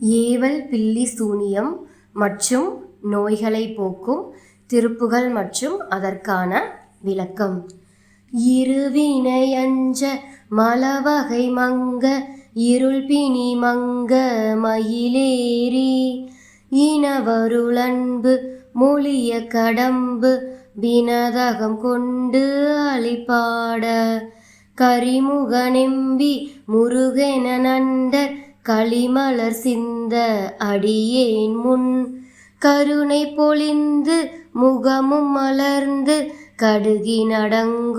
ஏவல் பில்லி சூனியம் மற்றும் நோய்களை போக்கும் திருப்புகள் மற்றும் அதற்கான விளக்கம். இருவினை அஞ்ச மலவகை மங்க இருள் பிணி மங்க மயிலேறி இனவருளன்பு மொழிய கடம்பு வினதகம் கொண்டு அழிப்பாட. கரிமுக நெம்பி முருகென நண்டர் களிமலர் சிந்த அடியேன் முன் கருணை பொழிந்து முகமும் மலர்ந்து கடுகி நடங்கொடருள்வாயே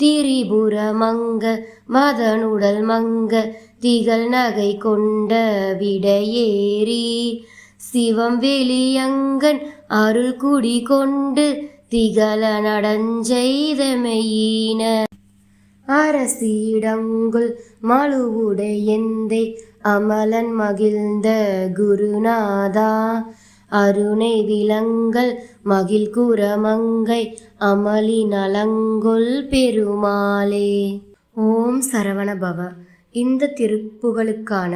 திரிபுர மங்க மதனுடல் மங்க திகழ் நகை கொண்ட விடையேறி. சிவம் வெளியங்கன் அருள் குடி கொண்டு திகழ நடஞ்செய்தமெய்யின அரசிடங்குள் மழுவுடையெந்தை அமலன் மகிழ்ந்த குருநாதா. அருணை விலங்கல் மகிழ் குரமங்கை அமளி நலங்கொள் பெருமாளே. ஓம் சரவண பவ இந்த திருப்புகளுக்கான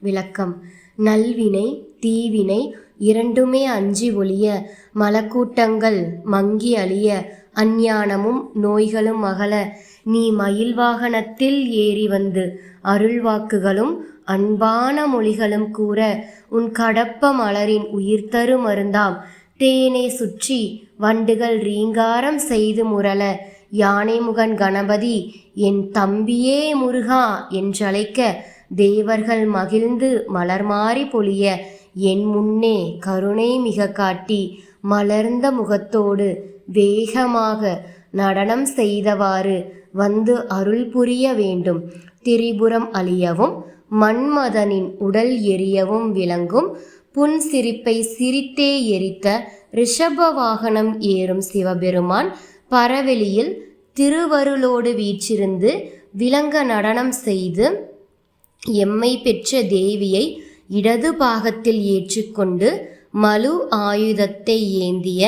விளக்கம். நல்வினை தீவினை இரண்டுமே அஞ்சி ஒழிய மலக்கூட்டங்கள் மங்கி அழிய அஞ்ஞானமும் நோய்களும் அகல நீ மயில் வாகனத்தில் ஏறி வந்து அருள்வாக்குகளும் அன்பான மொழிகளும் கூற உன் கடப்ப மலரின் உயிர் தரு மருந்தாம். தேனை சுற்றி வண்டுகள் ரீங்காரம் செய்து முரள யானை முகன் கணபதி என் தம்பியே முருகா என்றழைக்க தேவர்கள் மகிழ்ந்து மலர் மாறி பொழிய என் முன்னே கருணை மிக காட்டி மலர்ந்த முகத்தோடு வேகமாக நடனம் செய்தவாறு வந்து அருள் புரிய வேண்டும். திரிபுரம் அழியவும் மன்மதனின் உடல் எரியவும் விளங்கும். புன் சிரிப்பை சிரித்தே எரித்த ரிஷப வாகனம் ஏறும் சிவபெருமான் பரவெளியில் திருவருளோடு வீற்றிருந்து விளங்க நடனம் செய்து எம்மை பெற்ற தேவியை இடது பாகத்தில் ஏற்றுக்கொண்டு மலு ஆயுதத்தை ஏந்திய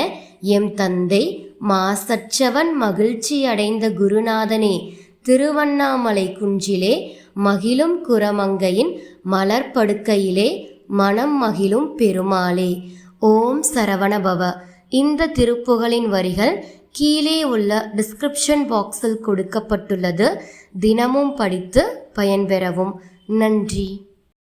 எம் தந்தை மாசற்றவன் மகிழ்ச்சி அடைந்த குருநாதனே திருவண்ணாமலை குன்றிலே மகிழும் குரமங்கையின் மலர்படுக்கையிலே மனம் மகிழும் பெருமாளே. ஓம் சரவணபவ. இந்த திருப்புகளின் வரிகள் கீழே உள்ள டிஸ்கிரிப்ஷன் பாக்ஸில் கொடுக்கப்பட்டுள்ளது. தினமும் படித்து பயன்பெறவும். நன்றி.